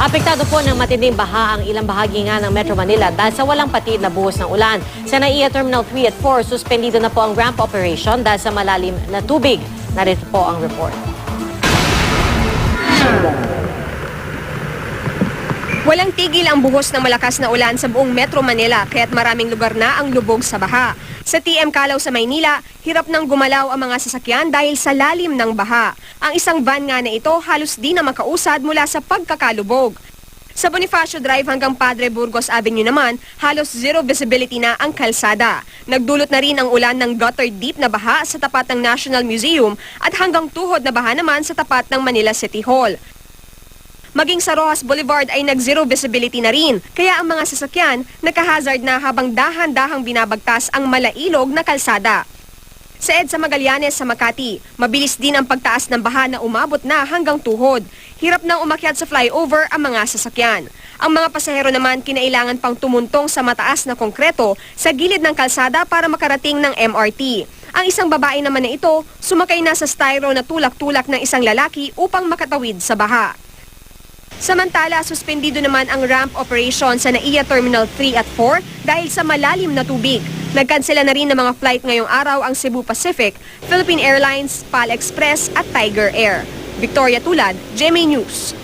Apektado po ng matinding baha ang ilang bahagi nga ng Metro Manila dahil sa walang patid na buhos ng ulan. Sa NAIA Terminal 3 at 4, suspendido na po ang ramp operation dahil sa malalim na tubig. Narito po ang report. Walang tigil ang buhos ng malakas na ulan sa buong Metro Manila kaya't maraming lugar na ang lubog sa baha. Sa TM Calaw sa Maynila, hirap nang gumalaw ang mga sasakyan dahil sa lalim ng baha. Ang isang van nga na ito halos di na makausad mula sa pagkakalubog. Sa Bonifacio Drive hanggang Padre Burgos Avenue naman, halos zero visibility na ang kalsada. Nagdulot na rin ang ulan ng gutter deep na baha sa tapat ng National Museum at hanggang tuhod na baha naman sa tapat ng Manila City Hall. Maging sa Rojas Boulevard ay nag-zero visibility na rin, kaya ang mga sasakyan nagka-hazard na habang dahan-dahang binabagtas ang malailog na kalsada. Sa EDSA Magallanes sa Makati, mabilis din ang pagtaas ng baha na umabot na hanggang tuhod. Hirap nang umakyat sa flyover ang mga sasakyan. Ang mga pasahero naman kinailangan pang tumuntong sa mataas na konkreto sa gilid ng kalsada para makarating ng MRT. Ang isang babae naman na ito, sumakay na sa styro na tulak-tulak ng isang lalaki upang makatawid sa baha. Samantala, suspendido naman ang ramp operation sa NAIA Terminal 3 at 4 dahil sa malalim na tubig. Nagkansela na rin ng mga flight ngayong araw ang Cebu Pacific, Philippine Airlines, PAL Express at Tiger Air. Victoria Tulad, GMA News.